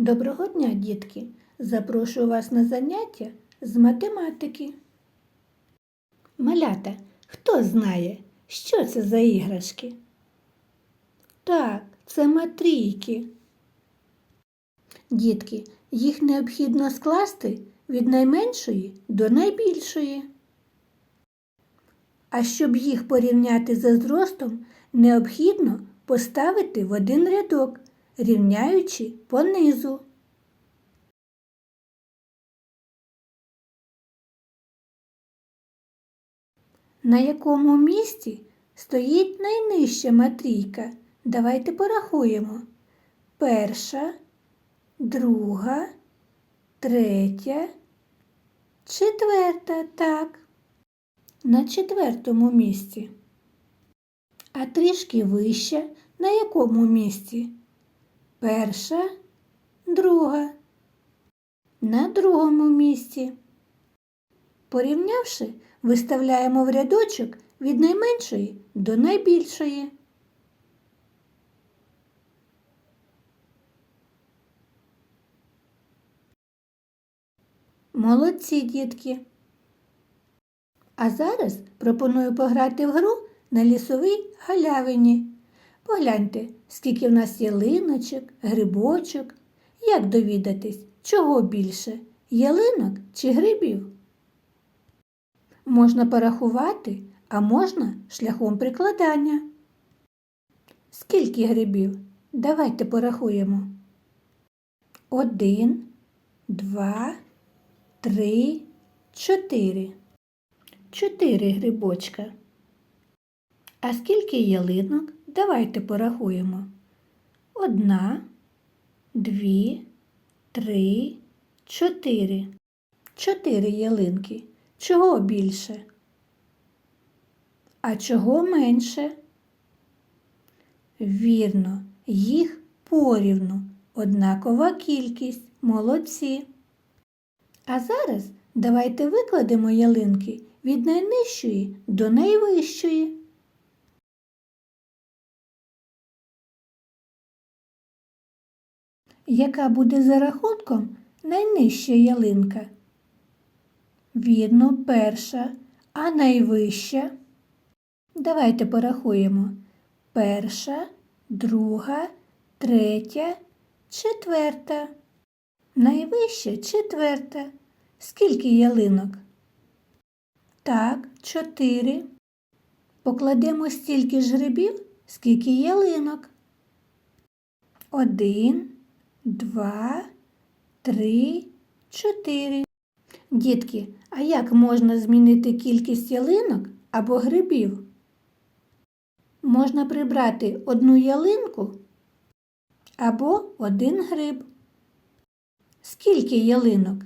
Доброго дня, дітки! Запрошую вас на заняття з математики. Малята, хто знає, що це за іграшки? Так, це матрійки. Дітки, їх необхідно скласти від найменшої до найбільшої. А щоб їх порівняти за зростом, необхідно поставити в один рядок, рівняючи по низу. На якому місці стоїть найнижча матрійка? Давайте порахуємо. Перша, друга, третя, четверта, так. На четвертому місці. А трішки вище на якому місці? Перша, друга. На другому місці. Порівнявши, виставляємо в рядочок від найменшої до найбільшої. Молодці, дітки! А зараз пропоную пограти в гру на лісовій галявині. Погляньте, скільки в нас ялиночок, грибочок. Як довідатись, чого більше ялинок чи грибів? Можна порахувати, а можна шляхом прикладання. Скільки грибів? Давайте порахуємо. Один, два, три, чотири. Чотири грибочка. А скільки ялинок? Давайте порахуємо. Одна, дві, три, чотири. Чотири ялинки. Чого більше? А чого менше? Вірно, їх порівну, однакова кількість, молодці. А зараз давайте викладемо ялинки від найнижчої до найвищої. Яка буде за рахунком найнижча ялинка? Вірно, перша, а найвища. Давайте порахуємо. Перша, друга, третя, четверта. Найвища четверта. Скільки ялинок? Так, чотири. Покладемо стільки ж грибів, скільки ялинок. Один, два, три, чотири. Дітки, а як можна змінити кількість ялинок або грибів? Можна прибрати одну ялинку або один гриб. Скільки ялинок?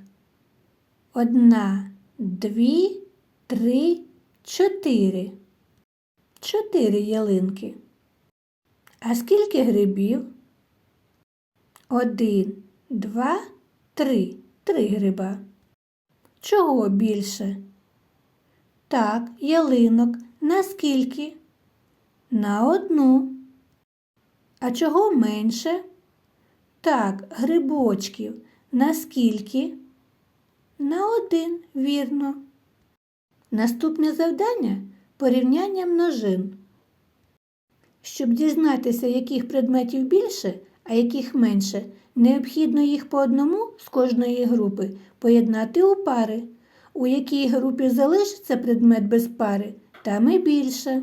Одна, дві, три, чотири. Чотири ялинки. А скільки грибів? Один, два, три. Три гриба. Чого більше? Так, ялинок. Наскільки? На одну. А чого менше? Так, грибочків. Наскільки? На один, вірно. Наступне завдання порівняння множин. Щоб дізнатися, яких предметів більше, а яких менше, необхідно їх по одному з кожної групи поєднати у пари. У якій групі залишиться предмет без пари, там і більше.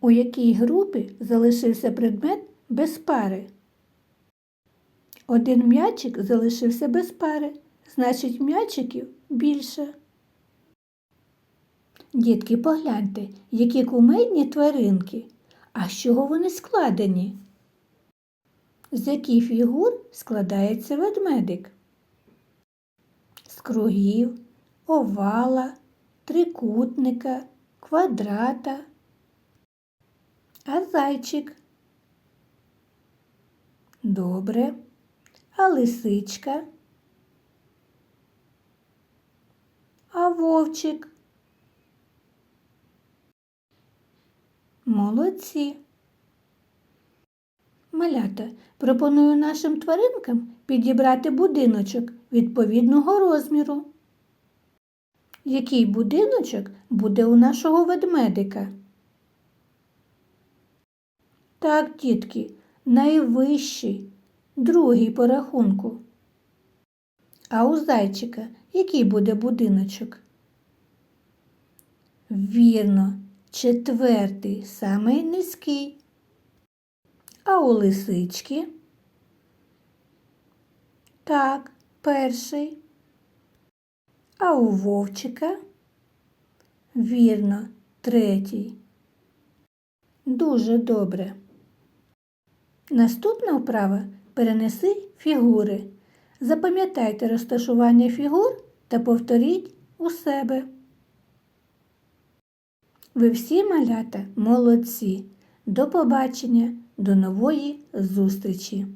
У якій групі залишився предмет без пари? Один м'ячик залишився без пари, значить м'ячиків більше. Дітки, погляньте, які кумедні тваринки. А з чого вони складені? З яких фігур складається ведмедик? З кругів, овала, трикутника, квадрата. А зайчик? Добре. А лисичка? А вовчик? Молодці. Малята, пропоную нашим тваринкам підібрати будиночок відповідного розміру. Який будиночок буде у нашого ведмедика? Так, дітки, найвищий, другий по рахунку. А у зайчика який буде будиночок? Вірно, четвертий, самий низький. А у лисички? Так, перший. А у вовчика? Вірно, третій. Дуже добре. Наступна вправа перенеси фігури. Запам'ятайте розташування фігур та повторіть у себе. Ви всі малята молодці. До побачення, до нової зустрічі!